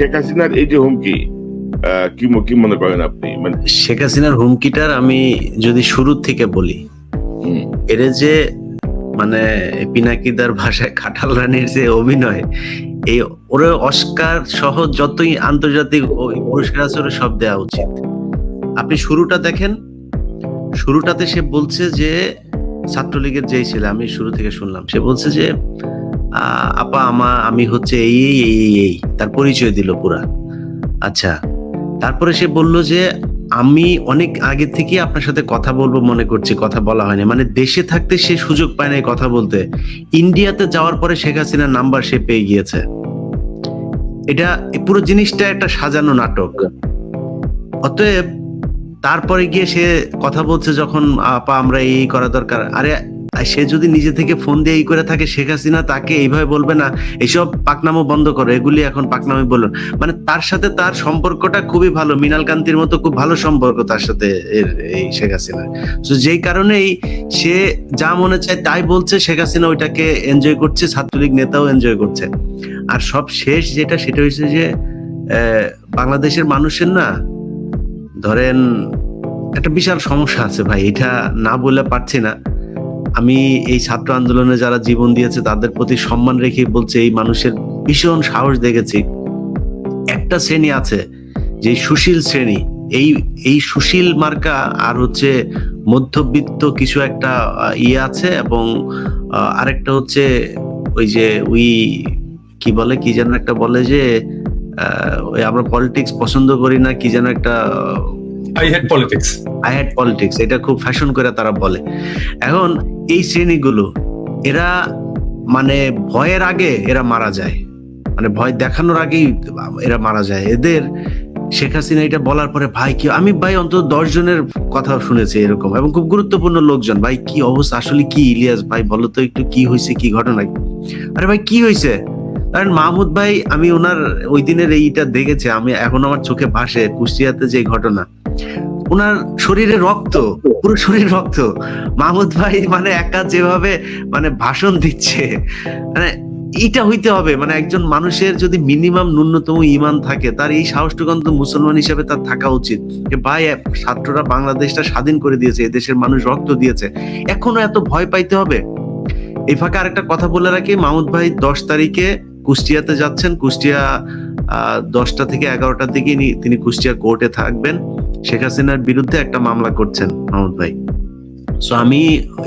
শেখ হাসিনার এই যে হুমকি কি কি মনে করেন আপনি? মানে শেখ হাসিনার হুমকিটার আমি যদি শুরু থেকে বলি এর যে মানে পিনাকিদার ভাষায় খাটাল রানীর যে অভিনয় এই ওর অস্কার সহ যতই আন্তর্জাতিক পুরস্কার আছে ওর সব দেওয়া উচিত। আপনি শুরুটা দেখেন শুরুটাতে সে বলছে যে ছাত্রলীগের যেই ছেলে আমি শুরু থেকে শুনলাম সে বলছে যে আপা, আমা, আমি হচ্ছে এই এই এই এই তার পরিচয় দিল পুরা। আচ্ছা তারপরে সে বলল যে, আমি অনেক আগে থেকে আপনার সাথে কথা বলব মনে করছি, কথা বলা হয়নি। মানে দেশে থাকতে সে সুযোগ পায় নাই কথা বলতে। ইন্ডিয়াতে যাওয়ার পরে শেখ হাসিনার নাম্বার সে পেয়ে গিয়েছে। এটা পুরো জিনিসটা একটা সাজানো নাটক। অতএব, তারপরে গিয়ে সে কথা বলছে যখন, আপা, আমরা এই করা দরকার। আরে সে যদি নিজে থেকে ফোন দিয়ে এই করে থাকে, শেখ হাসিনা তাকে এইভাবে বলবে না এসব পাকনামো বন্ধ করো, এগুলি এখন পাকনামি বলুন মানে তার সাথে তার সম্পর্কটা খুবই ভালো মিনাল কান্তির মতো খুব ভালো সম্পর্ক তার সাথে এই শেখ হাসিনা তো যেই কারণেই সে যা মনে চায় তাই বলছে, শেখ হাসিনা ওইটাকে এনজয় করছে, ছাত্রলীগ নেতাও এনজয় করছে। আর সব শেষ যেটা, সেটা হচ্ছে যে বাংলাদেশের মানুষের না, ধরেন একটা বিশাল সমস্যা আছে ভাই, এটা না বলে পারছি না। আমি এই ছাত্র আন্দোলনে যারা জীবন দিয়েছে, তাদের প্রতি সম্মান রেখে বলছে, এই মানুষের ভীষণ সাহস দেখেছি। একটা শ্রেণি আছে যে সুশীল শ্রেণি। এই এই সুশীল মার্কা আর হচ্ছে মধ্যবিত্ত কিছু একটা ইয়ে আছে এবং আরেকটা হচ্ছে ওই যে উই কি বলে, কি যেন একটা বলে যে আমরা পলিটিক্স পছন্দ করি না, কি যেন একটা I hate politics I had politics এটা খুব ফ্যাশন করে তারা বলে। এখন এই শ্রেণীগুলো, এরা মানে ভয়ের আগে এরা মারা যায়। মানে ভয় দেখানোর আগেই এরা মারা যায়। এদের শেখ হাসিনা এটা বলার পরে, ভাই, কি আমি ভাই অন্তত দশ জনের কথা শুনেছি এরকম এবং খুব গুরুত্বপূর্ণ লোকজন। ভাই, কি অবস্থা? আসলে কি, ইলিয়াস? ভাই, বলো তো একটু কি হয়েছে, কি ঘটনা? আরে ভাই, কি হয়েছে? কারণ মাহমুদ ভাই, আমি ওনার ওই দিনের এইটা দেখেছি, আমি এখন আমার চোখে ভাসে কুষ্টিয়াতে যে ঘটনা। ওনার শরীরে রক্ত পুরো শরীর রক্ত। মাহমুদ ভাই মানে একা যেভাবে মানে ভাষণ দিচ্ছে মানে এইটা হইতে হবে। মানে একজন মানুষের যদি মিনিমাম ন্যূনতম ইমান থাকে তার এই সাহসটুকু অন্তত মুসলমান হিসেবে তার থাকা উচিত। ভাই ছাত্ররা বাংলাদেশটা স্বাধীন করে দিয়েছে দেশের মানুষ রক্ত দিয়েছে। এখনও এত ভয় পাইতে হবে? এই ফাঁকে আরেকটা কথা বলে রাখি মাহমুদ ভাই দশ তারিখে কুষ্টিয়াতে যাচ্ছেন। কুষ্টিয়া আহ, দশটা থেকে এগারোটার দিকে তিনি কুষ্টিয়া কোর্টে থাকবেন। শেখ হাসিনার বিরুদ্ধে একটা মামলা করছেন মাহমুদ ভাই। সো আমি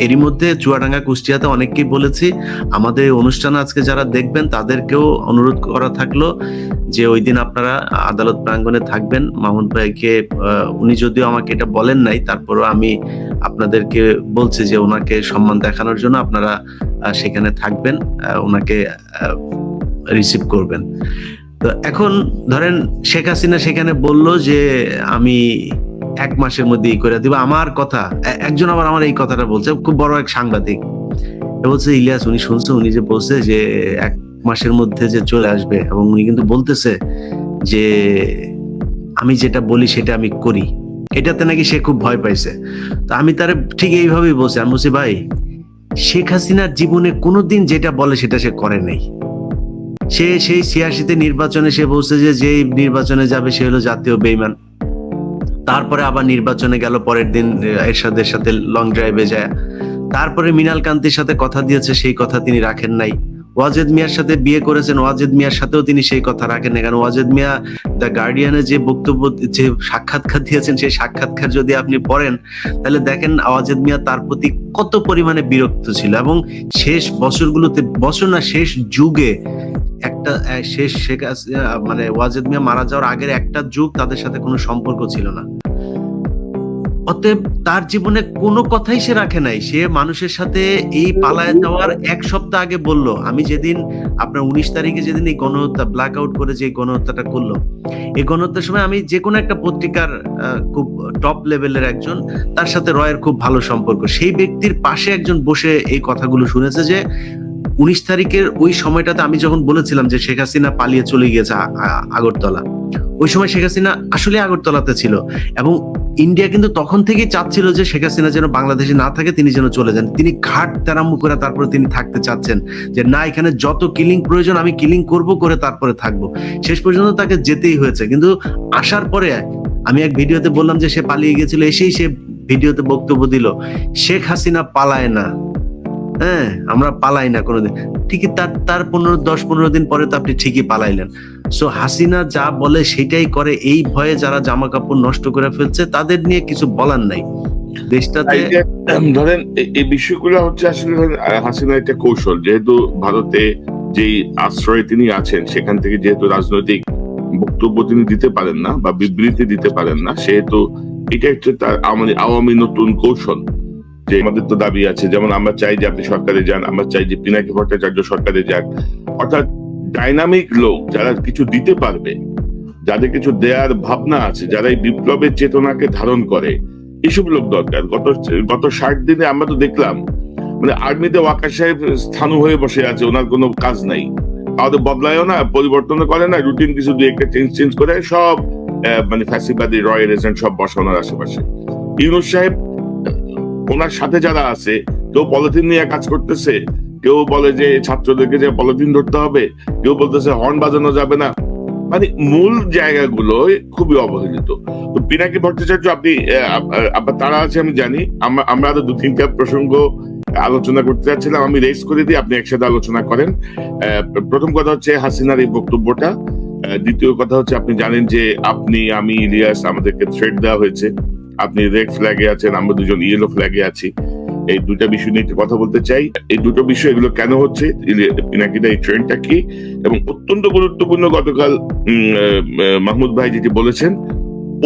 এরই মধ্যে চুয়াডাঙ্গা কুষ্টিয়াতে অনেককেই বলেছি, আমাদের অনুষ্ঠান আজকে যারা দেখবেন তাদেরকেও অনুরোধ করা থাকল যে ওই দিন আপনারা আদালত প্রাঙ্গণে থাকবেন। মাহমুদ ভাইকে উনি যদিও আমাকে এটা বলেন নাই, তারপরও আমি আপনাদেরকে বলছি যে ওনাকে সম্মান দেখানোর জন্য আপনারা সেখানে থাকবেন ওনাকে রিসিভ করবেন। এখন ধরেন শেখ হাসিনা সেখানে বলল যে আমি এক মাসের মধ্যে ই করে দিব। আমার কথা একজন আবার আমার এই কথাটা বলছে, খুব বড় এক সাংবাদিক। বলছে, ইলিয়াস, উনি শুনছে, উনি যে বলছে যে এক মাসের মধ্যে যে চলে আসবে এবং উনি কিন্তু বলতেছে যে আমি যেটা বলি সেটা আমি করি। এটাতে নাকি সে খুব ভয় পাইছে। তো আমি তারে ঠিক এইভাবেই বলছি। আমি বলছি, ভাই, শেখ হাসিনার জীবনে কোনোদিন যেটা বলে সেটা সে করে নাই। সে সেই ছিয়াশিতে নির্বাচনে সে বলছে যে যেই নির্বাচনে যাবে সে হলো জাতীয় বেইমান। তারপরে আবার নির্বাচনে গেল, পরের দিন এরশাদের সাথে লং ড্রাইভে যায়। তারপরে মিনাল কান্তির সাথে কথা দিয়েছে, সেই কথা তিনি রাখেন নাই। ওয়াজেদ মিয়ার সাথে বিয়ে করেছেন, ওয়াজেদ মিয়ার সাথেও তিনি সেই কথা রাখেন না কারণ ওয়াজেদ মিয়া দ্য গার্ডিয়ানে যে বক্তব্য, যে সাক্ষাৎকার দিয়েছেন, সেই সাক্ষাৎকার যদি আপনি পড়েন, তাহলে দেখেন ওয়াজেদ মিয়া তার প্রতি কত পরিমাণে বিরক্ত ছিল। এবং শেষ বছরগুলোতে, বছর না, শেষ যুগে একটা শেষ শেখ মানে ওয়াজেদ মিয়া মারা যাওয়ার আগের একটা যুগ তাদের সাথে কোনো সম্পর্ক ছিল না। অতএব তার জীবনে কোনো কথাই সে রাখে নাই। সে মানুষের সাথে এই পালায় যাওয়ার এক সপ্তাহ আগে বলল, আমি যেদিন আপনার উনিশ তারিখে যেদিন এই গণহত্যা ব্ল্যাক আউট করে যে গণহত্যাটা করল, এই গণহত্যার সময় আমি যে কোনো একটা পত্রিকার খুব টপ লেভেলের একজন, তার সাথে রয়ের খুব ভালো সম্পর্ক। সেই ব্যক্তির পাশে একজন বসে এই কথাগুলো শুনেছে যে উনিশ তারিখের ওই সময়টাতে আমি যখন বলেছিলাম যে শেখ হাসিনা পালিয়ে চলে গিয়েছে আগরতলা, ওই সময় শেখ হাসিনা আসলে আগরতলাতে ছিল এবং ইন্ডিয়া কিন্তু তখন থেকেই চাচ্ছিল যে শেখ হাসিনা যেন বাংলাদেশে না থাকে তিনি যেন চলে যান। তিনি ঘাট তেরাম্বু করে তারপরে তিনি থাকতে চাচ্ছেন যে না, এখানে যত কিলিং প্রয়োজন আমি কিলিং করব করে তারপরে থাকব। শেষ পর্যন্ত তাকে যেতেই হয়েছে। কিন্তু আসার পরে আমি এক ভিডিওতে বললাম যে সে পালিয়ে গেছিল এসেই সে ভিডিওতে বক্তব্য দিল, শেখ হাসিনা পালায় না। হ্যাঁ আমরা পালাই না কোনোদিন। ঠিকই তার তার পনেরো, দশ, পনেরো দিন পরে তো আপনি ঠিকই পালাইলেন। সো হাসিনা যা বলে সেটাই করে, এই ভয়ে যারা জামা কাপড় নষ্ট করে ফেলছে, তাদের নিয়ে কিছু বলার নাই। দেশটাতে ধরেন এই বিষয়গুলো হচ্ছে আসলে হাসিনার একটা কৌশল। যেহেতু ভারতে যেই আশ্রয়ে তিনি আছেন, সেখান থেকে যেহেতু রাজনৈতিক বক্তব্য তিনি দিতে পারেন না বা বিবৃতি দিতে পারেন না, সেহেতু এটা হচ্ছে তার আওয়ামী আওয়ামী নতুন কৌশল। যে আমাদের তো দাবি আছে, যেমন আমরা চাই যে আপনি সরকারে যান, আমরা চাই যে পিনাকি ভট্টাচার্য সরকারে যাক অর্থাৎ ডাইনামিক লোক যারা কিছু দিতে পারবে, যাদের কিছু দেয়ার ভাবনা আছে, যারা এই বিপ্লবের চেতনাকে ধারণ করে, এসব লোক দরকার। গত গত ষাট দিনে আমরা তো দেখলাম মানে আর্মিতে ওয়াকার সাহেব স্থানু হয়ে বসে আছে, ওনার কোনো কাজ নাই। কাউকে বদলায়ও না পরিবর্তন করে না রুটিন কিছু দুই একটা চেঞ্জ চেঞ্জ করে সব মানে ফ্যাসিবাদী রয়্যাল এজেন্ট সব বসে ওনার আশেপাশে। ইউনুস সাহেব ওনার সাথে যারা আছে, কেউ পলিথিন নিয়ে কাজ করতেছে, কেউ বলে যে ছাত্রদেরকে যে পলিথিন ধরতে হবে, কেউ বলতেছে হর্ন বাজানো যাবে না। মানে মূল জায়গাগুলো খুবই অবহেলিত। তো পিনাকি ভট্টাচার্য, আপনি আপনার তারা আছে আমি জানি। আমরা আরও দু তিনটা প্রসঙ্গ আলোচনা করতে চাচ্ছিলাম আমি রেস করে দিই, আপনি একসাথে আলোচনা করেন। প্রথম কথা হচ্ছে হাসিনার এই বক্তব্যটা। দ্বিতীয় কথা হচ্ছে আপনি জানেন যে আপনি, আমি, ইলিয়াস, আমাদেরকে থ্রেড দেওয়া হয়েছে। আপনি রেড ফ্ল্যাগে আছেন, আমরা দুজন ইয়েলো ফ্ল্যাগে আছি। এই দুটা বিষয় নিয়ে কথা বলতে চাই। এই দুটো বিষয় এগুলো কেন হচ্ছে? পিনাকিদা এই ট্রেন্ডটা কি? এবং অত্যন্ত গুরুত্বপূর্ণ গতকাল মাহমুদ ভাই যেটি বলেছেন,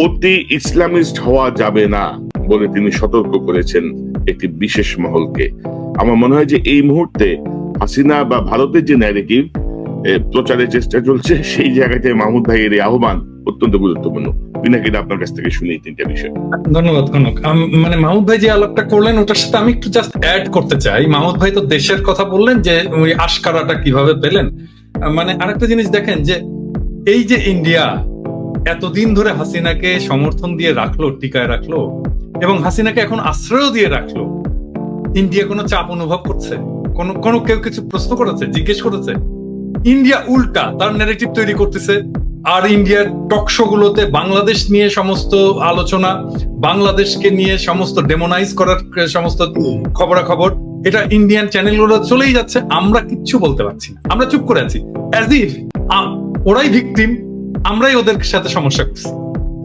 অতি ইসলামিস্ট হওয়া যাবে না বলে তিনি সতর্ক করেছেন একটি বিশেষ মহলকে। আমার মনে হয় যে এই মুহূর্তে হাসিনা বা ভারতের যে ন্যারেটিভ প্রচারের চেষ্টা চলছে, সেই জায়গাতে মাহমুদ ভাইয়ের এই আহ্বান অত্যন্ত গুরুত্বপূর্ণ। পিনাকিদা আপনার কাছ থেকে শুনি তিনটা বিষয়। ধন্যবাদ, কনক। মানে মাহমুদ ভাই যে আলাপটা করলেন, ওটার সাথে আমি একটু জাস্ট অ্যাড করতে চাই। মাহমুদ ভাই তো দেশের কথা বললেন যে, ওই আশকারাটা কীভাবে পেলেন। মানে আরেকটা জিনিস দেখেন যে, এই যে ইন্ডিয়া এতদিন ধরে হাসিনাকে সমর্থন দিয়ে রাখল, টিকায় রাখল, এবং হাসিনাকে এখন আশ্রয় দিয়ে রাখল, ইন্ডিয়া কোনো চাপ অনুভব করছে? কোন কোন কেউ কিছু প্রশ্ন করেছে, জিজ্ঞেস করেছে? ইন্ডিয়া উল্টা তার ন্যারেটিভ তৈরি করতেছে আর ইন্ডিয়ার টক শো গুলোতে বাংলাদেশ নিয়ে সমস্ত আলোচনা, বাংলাদেশকে নিয়ে সমস্ত ডেমোনাইজ করার সমস্ত খবরাখবর, এটা ইন্ডিয়ান চ্যানেলগুলো চলেই যাচ্ছে, আমরা কিচ্ছু বলতে পারছি না। আমরা চুপ করে আছি। অ্যাজ ইফ ওরাই ভিকটিম আমরাই ওদের সাথে সমস্যা করছি।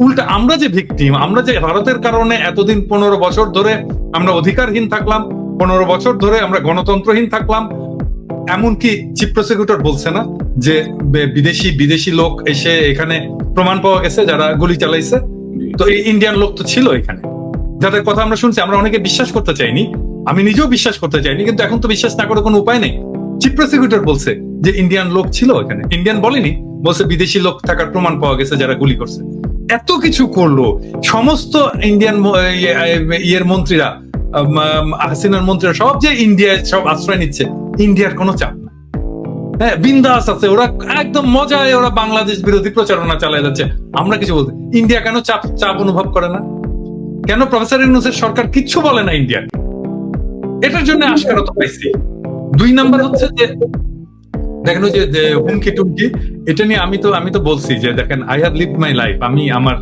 উল্টা আমরা যে ভিকটিম আমরা যে ভারতের কারণে এতদিন পনেরো বছর ধরে আমরা অধিকারহীন থাকলাম, পনেরো বছর ধরে আমরা গণতন্ত্রহীন থাকলাম, এমনকি চিফ প্রসিকিউটর বলছে না যে বিদেশি বিদেশি লোক এসে এখানে প্রমাণ পাওয়া গেছে, যারা গুলি চালাইছে। তো এই ইন্ডিয়ান লোক তো ছিল এখানে। যাদের কথা আমরা শুনছি, আমরা অনেকে বিশ্বাস করতে চাইনি। আমি নিজেও বিশ্বাস করতে চাইনি, কিন্তু এখন তো বিশ্বাস না করে কোনো উপায় নেই। চিফ প্রসিকিউটর বলছে যে ইন্ডিয়ান লোক ছিল এখানে। ইন্ডিয়ান বলেনি, বলছে বিদেশি লোক থাকার প্রমাণ পাওয়া গেছে, যারা গুলি করছে। এত কিছু করল, সমস্ত ইন্ডিয়ান ইয়ে- ইয়ের মন্ত্রীরা হাসিনার মন্ত্রীরা, সব যে ইন্ডিয়ায় সব আশ্রয় নিচ্ছে ইন্ডিয়ার কোনো চাপ হ্যাঁ বিন্দাস আছে। ওরা একদম মজায় ওরা বাংলাদেশ বিরোধী প্রচারণা চালায় যাচ্ছে। আমরা কিছু বলতে ইন্ডিয়া কেন চাপ চাপ অনুভব করে না? কেন প্রফেসর ইউনুসের সরকার কিচ্ছু বলে না ইন্ডিয়াকে? এটার জন্য আশকারত পাইছি। দুই নাম্বার হচ্ছে যে দেখেন ওই যে হুমকি টুমকি, এটা নিয়ে আমি তো আমি তো বলছি যে, দেখেন I have live my life আমি আমার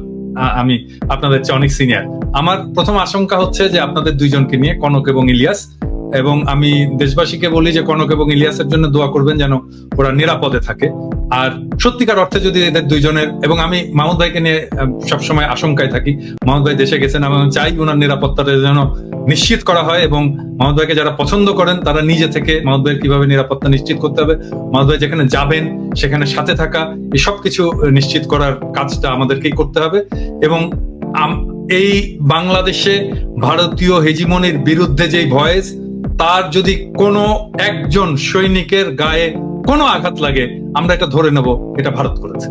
আমি আপনাদের চেয়ে অনেক সিনিয়র আমার প্রথম আশঙ্কা হচ্ছে যে আপনাদের দুইজনকে নিয়ে কনক এবং ইলিয়াস এবং আমি দেশবাসীকে বলি যে কনক এবং ইলিয়াসের জন্য দোয়া করবেন যেন ওরা নিরাপদে থাকে। আর সত্যিকার অর্থে যদি এদের দুইজনের এবং আমি মাহমুদ ভাইকে নিয়ে সবসময় আশঙ্কায় থাকি। মাহমুদ ভাই দেশে গেছেন, আমি চাই ওনার নিরাপত্তাটা যেন নিশ্চিত করা হয় এবং মাহমুদ ভাইকে যারা পছন্দ করেন, তারা নিজে থেকে মাহমুদ ভাইয়ের কীভাবে নিরাপত্তা নিশ্চিত করতে হবে, মাহমুদ ভাই যেখানে যাবেন, সেখানে সাথে থাকা, এই সব কিছু নিশ্চিত করার কাজটা আমাদেরকেই করতে হবে। এবং এই বাংলাদেশে ভারতীয় হেজিমনির বিরুদ্ধে যে ভয়েস তার যদি কোনো একজন সৈনিকের গায়ে কোনো আঘাত লাগে, আমরা এটা ধরে নেব, এটা ভারত করেছে।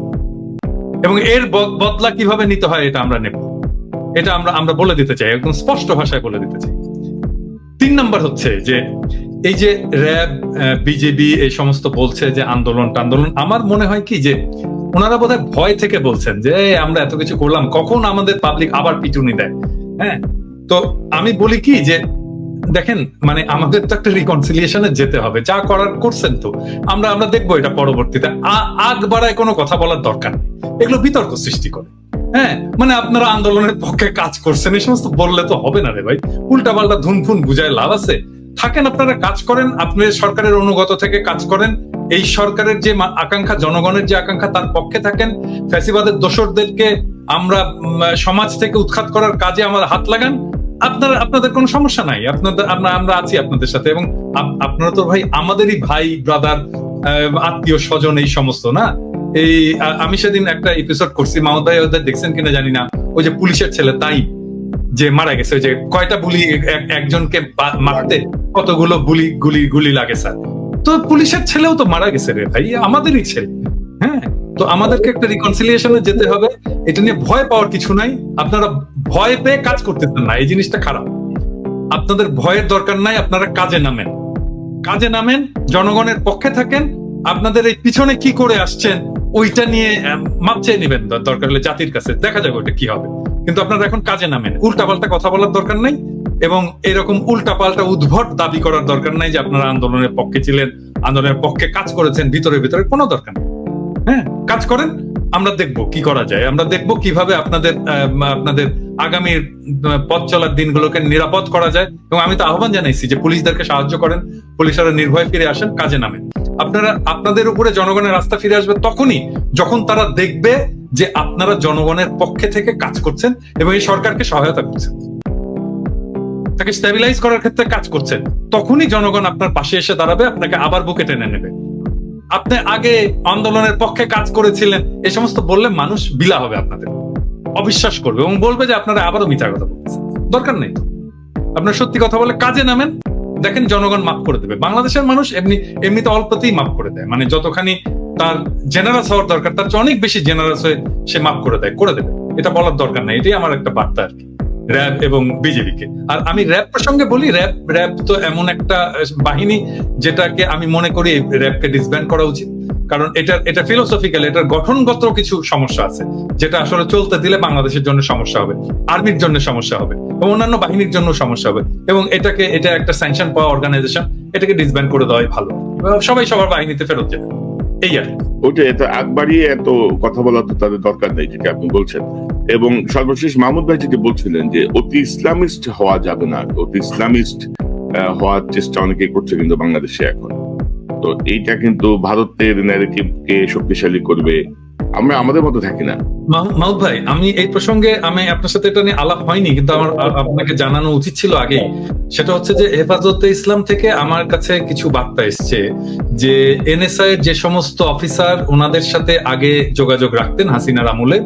এবং এর বদলা কীভাবে নিতে হয়, এটা আমরা নেব। এটা আমরা আমরা বলে দিতে চাই, একদম স্পষ্ট ভাষায় বলে দিতে চাই। তিন নম্বর হচ্ছে যে, এই যে র্যাব বিজেপি, এই সমস্ত বলছে যে আন্দোলন আন্দোলন আমার মনে হয় কি যে, ওনারা বোধহয় ভয় থেকে বলছেন যে আমরা এত কিছু করলাম, কখন আমাদের পাবলিক আবার পিটুনি দেয়? হ্যাঁ? তো আমি বলি কি যে দেখেন মানে আমাদের তো একটা রিকনসিলিয়েশনে যেতে হবে। যা করার করছেন তো। আমরা আমরা দেখব এটা পরবর্তীতে। আগ বাড়ায় কোনো কথা বলার দরকার নেই। এগুলো বিতর্ক সৃষ্টি করে। হ্যাঁ মানে আপনারা আন্দোলনের পক্ষে কাজ করছেন, এই সমস্ত বললে তো হবে না রে ভাই। উল্টা পাল্টা ধুনফুন বুঝায় লাভ আছে। থাকেন আপনারা, কাজ করেন, আপনি সরকারের অনুগত থেকে কাজ করেন। এই সরকারের যে আকাঙ্ক্ষা, জনগণের যে আকাঙ্ক্ষা, তার পক্ষে থাকেন। ফ্যাসিবাদের দোসরদেরকে আমরা সমাজ থেকে উৎখাত করার কাজে আমার হাত লাগান। আপনার, আপনাদের কোনো সমস্যা নাই। আপনাদের, আমরা আমরা আছি আপনাদের সাথে এবং আপ- আপনারা তো ভাই আমাদেরই ভাই ব্রাদার আত্মীয় স্বজন এই সমস্ত, না? এই আমি সেদিন একটা এপিসোড করছি মাহমুদ ভাই ওদের দেখছেন কিনা জানি না। ওই যে পুলিশের ছেলে তাই যে মারা গেছে, ওই যে কয়টা বুলি এক- একজনকে মারতে কতগুলো গুলি গুলি গুলি লাগে, স্যার। তো পুলিশের ছেলেও তো মারা গেছে রে ভাই, আমাদেরই ছেলে হ্যাঁ? তো আমাদেরকে একটা রিকনসিলিয়েশনে যেতে হবে। এটা নিয়ে ভয় পাওয়ার কিছু নাই। আপনারা ভয় পেয়ে কাজ করতেছেন না। এই জিনিসটা খারাপ। আপনাদের ভয়ের দরকার নাই, আপনারা কাজে নামেন। কাজে নামেন, জনগণের পক্ষে থাকেন। আপনাদের এই পিছনে কি করে আসছেন, ওইটা নিয়ে মাপ চেয়ে নিবেন। দরকার হলে জাতির কাছে। দেখা যাবে ওটা কি হবে। কিন্তু আপনারা এখন কাজে নামেন। উল্টাপাল্টা কথা বলার দরকার নাই এবং এরকম উল্টাপাল্টা উদ্ভট দাবি করার দরকার নাই যে আপনারা আন্দোলনের পক্ষে ছিলেন, আন্দোলনের পক্ষে কাজ করেছেন, ভিতরে ভিতরে কোনো দরকার নেই। হ্যাঁ কাজ করেন, আমরা দেখব কি করা যায়। আমরা দেখব কীভাবে আপনাদের আপনাদের আগামী পথ চলার দিনগুলোকে নিরাপদ করা যায়। এবং আমি তো আহ্বান জানাইছি যে পুলিশদেরকে সাহায্য করেন, পুলিশরা নির্ভয়ে ফিরে আসেন, কাজে নামেন। আপনারা, আপনাদের উপরে জনগণের রাস্তা ফিরে আসবে তখনই যখন তারা দেখবে যে আপনারা জনগণের পক্ষে থেকে কাজ করছেন এবং এই সরকারকে সহায়তা করছেন। তাকে স্টেবিলাইজ করার ক্ষেত্রে কাজ করছেন। তখনই জনগণ আপনার পাশে এসে দাঁড়াবে, আপনাকে আবার বুকে টেনে নেবে। আপনি আগে আন্দোলনের পক্ষে কাজ করেছিলেন, এ সমস্ত বললে মানুষ বিলা হবে আপনাদের। অবিশ্বাস করবে এবং বলবে যে আপনারা আবারও মিথ্যা কথা বলছেন। দরকার নেই আপনার সত্যি কথা বলে কাজে নামেন। দেখেন জনগণ মাফ করে দেবে। বাংলাদেশের মানুষ এমনি, এমনিতে অল্পতেই মাফ করে দেয়। মানে যতখানি তার জেনারাস হওয়ার দরকার, তার চেয়ে অনেক বেশি জেনারাস হয়ে সে মাফ করে দেয়, করে দেবে। এটা বলার দরকার নেই। এটাই আমার একটা বার্তা আর কি। র্যাব এবং বিজেপিকে আর আমি র্যাব প্রসঙ্গে বলি র্যাব র্যাব তো এমন একটা বাহিনী যেটাকে আমি মনে করি র্যাবকে ডিসব্যান্ড করা উচিত। কারণ এটা এটা ফিলোসফিক্যাল এটার গঠনগত কিছু সমস্যা আছে, যেটা আসলে চলতে দিলে বাংলাদেশের জন্য সমস্যা হবে আর্মির জন্য সমস্যা হবে, এবং অন্যান্য বাহিনীর জন্য সমস্যা হবে, এবং এটাকে, এটা একটা স্যাংশন পাওয়া অর্গানাইজেশন এটাকে ডিসব্যান্ড করে দেওয়াই ভালো। সবাই সবার বাহিনীতে ফেরত যাবে এই আর ওইটা এত এত কথা তো তাদের দরকার নেই, যেটা আপনি বলছেন। এবং সর্বশেষ মাহমুদ ভাই যেটি বলছিলেন যে, অতি ইসলামিস্ট হওয়া যাবে না। অতি ইসলামিস্ট হওয়ার চেষ্টা অনেকে করছে কিন্তু বাংলাদেশে এখন। তো এইটা কিন্তু ভারতের ন্যারেটিভকে শক্তিশালী করবে। আমরা আমাদের মতো থাকি না। মাহ- মাহমুদ ভাই, আমি এই প্রসঙ্গে আমি আপনার সাথে এটা নিয়ে আলাপ হয়নি, কিন্তু আমার আপনাকে জানানো উচিত ছিল আগেই। সেটা হচ্ছে যে হেফাজতে ইসলাম থেকে আমার কাছে কিছু বার্তা এসছে যে এনএসআই এর যে সমস্ত অফিসার ওনাদের সাথে আগে যোগাযোগ রাখতেন হাসিনার আমলে,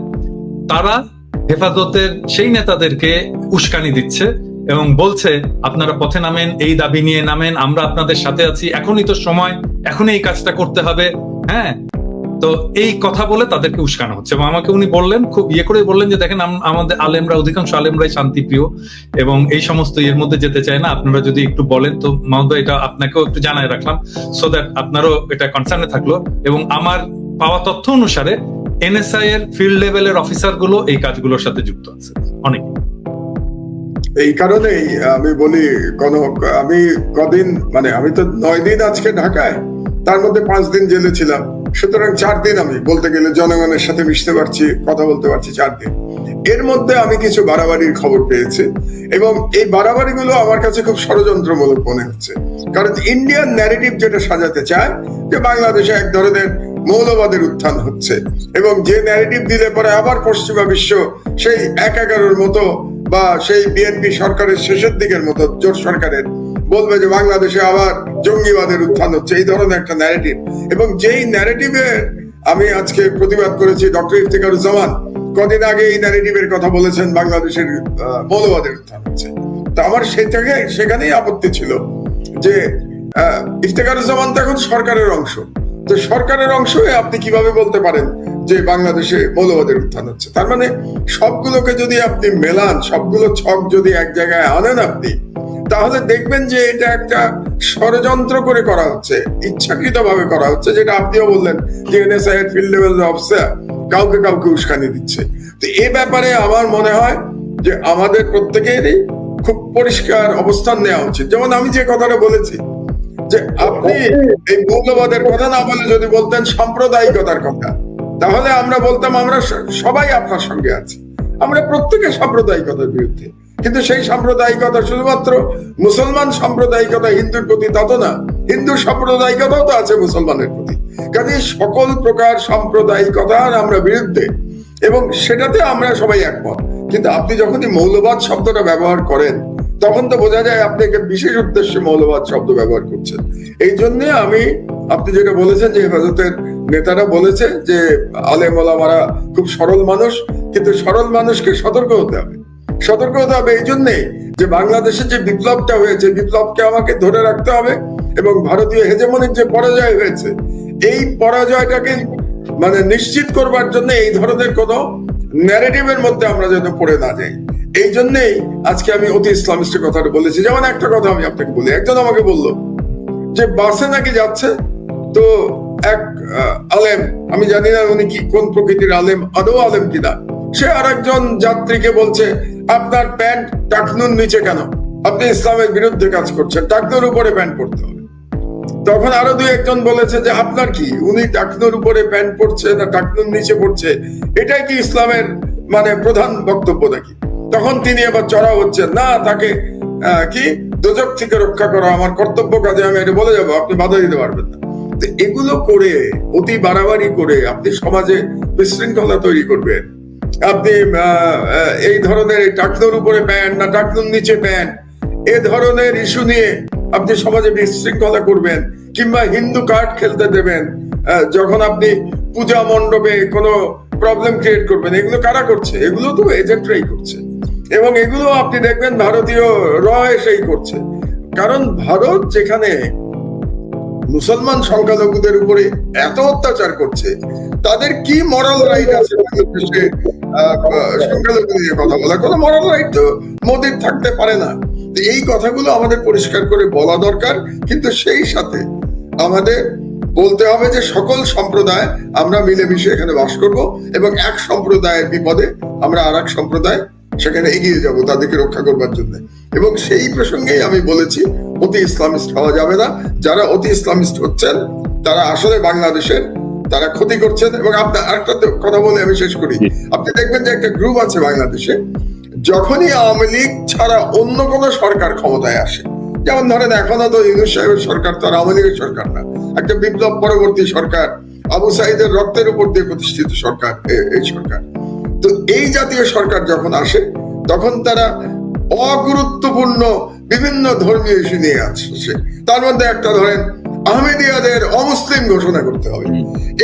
তারা হেফাজতের সেই নেতাদেরকে উস্কানি দিচ্ছে এবং বলছে, আপনারা পথে নামেন, এই দাবি নিয়ে নামেন, আমরা আপনাদের সাথে আছি, এখনই তো সময়, এখনই এই কাজটা করতে হবে। হ্যাঁ তো এই কথা বলে তাদেরকে উস্কানো হচ্ছে। এবং আমাকে উনি বললেন, খুব ইয়ে করে বললেন যে, দেখেন আমাদের আলেমরা, অধিকাংশ আলেমরাই শান্তিপ্রিয় এবং এই সমস্ত এর মধ্যে যেতে চায় না। আপনারা যদি একটু বলেন তো মাহমুদ এটা আপনাকেও একটু জানায় রাখলাম সো দ্যাট আপনারও এটা কনসার্নে থাকল। এবং আমার পাওয়া তথ্য অনুসারে এনএসআই এর ফিল্ড লেভেলের অফিসারগুলো এই কাজগুলোর সাথে যুক্ত আছে, অনেক। এই কারণেই আমি বলি, কনক, আমি কদিন মানে আমি তো নয় দিন আজকে ঢাকায়, তার মধ্যে পাঁচ দিন জেলে ছিলাম। সুতরাং চার দিন আমি বলতে গেলে জনগণের সাথে মিশতে পারছি, কথা বলতে পারছি চার দিন। এর মধ্যে আমি কিছু বাড়াবাড়ির খবর পেয়েছি এবং এই বাড়াবাড়িগুলো আমার কাছে খুব ষড়যন্ত্রমূলক মনে হচ্ছে। কারণ ইন্ডিয়ান ন্যারেটিভ যেটা সাজাতে চায়, যে বাংলাদেশে এক ধরনের মৌলবাদের উত্থান হচ্ছে এবং যে ন্যারেটিভ দিলে পরে আবার পশ্চিমা বিশ্ব সেই এক এগারোর মতো বা সেই বিএনপি সরকারের শেষের দিকের মতো জোট সরকারের বলবে যে বাংলাদেশে আবার জঙ্গিবাদের উত্থান হচ্ছে এই ধরনের একটা ন্যারেটিভ এবং যেই ন্যারেটিভের আমি আজকে প্রতিবাদ করেছি ডক্টর ইফতিকারুজ্জামান কদিন আগে এই ন্যারেটিভের কথা বলেছেন বাংলাদেশের মৌলবাদের উত্থান হচ্ছে। তো আমার সেই থেকে সেখানেই আপত্তি ছিল যে আহ, ইফতেখারুজ্জামান তো এখন সরকারের অংশ। তো সরকারের অংশ আপনি কীভাবে বলতে পারেন যে বাংলাদেশে মৌলবাদের উত্থান হচ্ছে? তার মানে সবগুলোকে যদি আপনি মেলান সবগুলো ছক যদি এক জায়গায় আনেন আপনি তাহলে দেখবেন যে এটা একটা ষড়যন্ত্র করে করা হচ্ছে ইচ্ছাকৃত ভাবে করা হচ্ছে, যেটা আপনিও বললেন যে এনএসআই এর ফিল্ড লেভেল অফিসার কাউকে কাউকে উস্কানি দিচ্ছে। তো এ ব্যাপারে আমার মনে হয় যে আমাদের প্রত্যেকেরই খুব পরিষ্কার অবস্থান নেওয়া উচিত। যেমন আমি যে কথাটা বলেছি, যে আপনি এই মৌলবাদের কথা না বলে যদি বলতেন সাম্প্রদায়িকতার কথা, তাহলে আমরা বলতাম আমরা সবাই আপনার সঙ্গে আছি। আমরা প্রত্যেকে সাম্প্রদায়িকতার বিরুদ্ধে। কিন্তু সেই সাম্প্রদায়িকতা শুধুমাত্র মুসলমান সাম্প্রদায়িকতা, হিন্দুর প্রতি তত না। হিন্দু সাম্প্রদায়িকতাও তো আছে মুসলমানের প্রতি। কাজে সকল প্রকার সাম্প্রদায়িকতার আমরা বিরুদ্ধে, এবং সেটাতে আমরা সবাই একমত। কিন্তু আপনি যখনই মৌলবাদ শব্দটা ব্যবহার করেন, তখন তো বোঝা যায় আপনি একটা বিশেষ উদ্দেশ্যে মৌলবাদ শব্দ ব্যবহার করছেন। এই জন্য আমি, আপনি যেটা বলেছেন যে হেফাজতের নেতারা বলেছে যে আলেম ওলামারা খুব সরল মানুষ, কিন্তু সরল মানুষকে সতর্ক হতে হবে। সতর্ক হতে হবে এই জন্যে যে বাংলাদেশে যে বিপ্লবটা হয়েছে, বিপ্লবকে আমাকে ধরে রাখতে হবে এবং ভারতীয় হেজেমনির যে পরাজয় হয়েছে, এই পরাজয়টাকে মানে নিশ্চিত করবার জন্য এই ধরনের কোন ন্যারেটিভের মধ্যে আমরা যেন পড়ে না যাই। এই জন্যই আজকে আমি অতি ইসলামিস্টের কথাটা বলেছি। যেমন একটা কথা আমি আপনাকে বলি, একজন আমাকে বলল যে বাসে নাকি যাচ্ছে? তো এক আলেম, আমি জানি না উনি কি, কোন প্রকৃতির আলেম, আদৌ আলেম কিনা? সে আরেকজন যাত্রীকে বলছে, আপনার প্যান্ট টাকনুর নিচে কেন? আপনি ইসলামের বিরুদ্ধে কাজ করছেন, টাকনুর উপরে প্যান্ট পরতে হবে। তখন আরও দুই একজন বলেছে যে, আপনার কি? উনি টাকনুর উপরে প্যান্ট পরছে না টাকনুর নিচে পড়ছে এটাই কি ইসলামের মানে প্রধান বক্তব্য নাকি? তখন তিনি আবার চড়া হচ্ছেন না, তাকে কি? দোজক থেকে রক্ষা করা আমার কর্তব্য কাজে, আমি এটা বলে যাব, আপনি বাধা দিতে পারবেন না। তো এগুলো করে, অতি বাড়াবাড়ি করে আপনি সমাজে বিশৃঙ্খলা তৈরি করবেন। আপনি এই ধরনের টাকনুর উপরে প্যান্ট না টাকনুর নিচে প্যান্ট, এ ধরনের ইস্যু নিয়ে আপনি সমাজে বিশৃঙ্খলা করবেন কিংবা হিন্দু কার্ড খেলতে দেবেন যখন আপনি পূজা মণ্ডপে কোনো প্রবলেম ক্রিয়েট করবেন, এগুলো কারা করছে? এগুলো তো এজেন্টরাই করছে। এবং এগুলো আপনি দেখবেন ভারতীয় র এসেই করছে। কারণ ভারত যেখানে মুসলমান সংখ্যালঘুদের উপরে এত অত্যাচার করছে, তাদের কি মরাল রাইট আছে? কথা কোনো মরাল রাইট তো থাকতে পারে না। এই কথাগুলো আমাদের পরিষ্কার করে বলা দরকার, কিন্তু সেই সাথে আমাদের বলতে হবে যে সকল সম্প্রদায় আমরা মিলেমিশে এখানে বাস করব এবং এক সম্প্রদায়ের বিপদে আমরা আর এক সম্প্রদায় সেখানে এগিয়ে যাব, তাদেরকে রক্ষা করবার জন্য। এবং সেই প্রসঙ্গেই আমি বলেছি, অতি ইসলামিস্ট হওয়া যাবে না। যারা অতি ইসলামিস্ট হচ্ছেন, তারা আসলে বাংলাদেশের তারা ক্ষতি করছেন এবং আপনার আরেকটা কথা বলে আমি শেষ করি। আপনি দেখবেন যে একটা গ্রুপ আছে বাংলাদেশে যখনই আওয়ামী লীগ ছাড়া অন্য কোন সরকার ক্ষমতায় আসে যেমন ধরেন এখনও তো ইউনুস সাহেবের সরকার তো আর আওয়ামী লীগের সরকার না। একটা বিপ্লব পরবর্তী সরকার আবু সাইদের রক্তের উপর দিয়ে প্রতিষ্ঠিত সরকার এই সরকার। তো এই জাতীয় সরকার যখন আসে তখন তারা অগুরুত্বপূর্ণ বিভিন্ন ধর্মীয় ইস্যু নিয়ে আসছে তার মধ্যে একটা ধরেন আহমেদিয়াদের অমুসলিম ঘোষণা করতে হবে।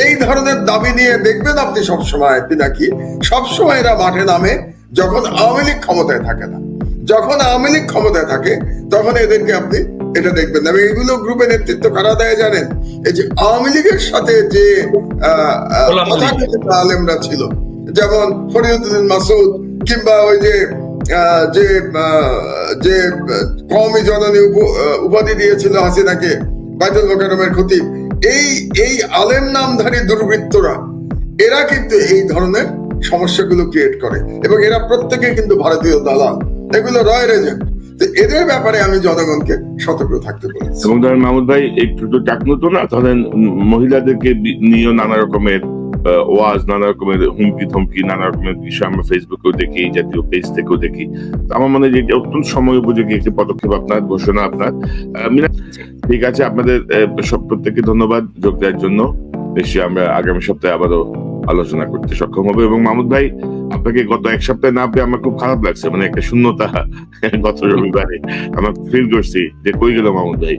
এই ধরনের দাবি নিয়ে দেখবেন আপনি সবসময় পিনাকি। সবসময় এরা মাঠে নামে যখন আওয়ামী লীগ ক্ষমতায় থাকে না। যখন আওয়ামী লীগ ক্ষমতায় থাকে তখন এদেরকে আপনি এটা দেখবেন এবং এগুলো গ্রুপে নেতৃত্ব কারা দেয় জানেন? এই যে আওয়ামী লীগের সাথে যে আলেমরা ছিল যেমন ফরিদুদ্দিন মাসুদ কিংবা ওই যে আহ, যে যে কওমি জননী উপাধি দিয়েছিল হাসিনাকে বাইতুল মোকারমের খতিব এই এই আলেম নামধারী দুর্বৃত্তরা, এরা কিন্তু এই ধরনের সমস্যাগুলো ক্রিয়েট করে। এবং এরা প্রত্যেকে কিন্তু ভারতীয় দালাল। এগুলো রয়ের এজেন্ট এদের ব্যাপারে আমি জনগণকে সতর্ক থাকতে বলেছি। এবং ধরেন মাহমুদ ভাই একটু তো না, ধরেন মহিলাদেরকে নিয়ে নানা রকমের ওয়াজ নানা রকমের হুমকি ধমকি নানা রকমের বিষয় আমরা ফেসবুকেও দেখি এই জাতীয় পেজ থেকেও দেখি। আমার মনে হয় যে এটা অত্যন্ত সময় উপযোগী একটি পদক্ষেপ আপনার ঘোষণা আপনার। ঠিক আছে আপনাদের সব প্রত্যেককে ধন্যবাদ যোগ দেওয়ার জন্য। নিশ্চয়ই আমরা আগামী সপ্তাহে আবারও আলোচনা করতে সক্ষম হবে। এবং মাহমুদ ভাই আপনাকে গত এক সপ্তাহে না পেয়ে আমার খুব খারাপ লাগছে মানে একটা শূন্যতা গত রবিবারে। আমার ফিল করছি যে কই গেল মাহমুদ ভাই?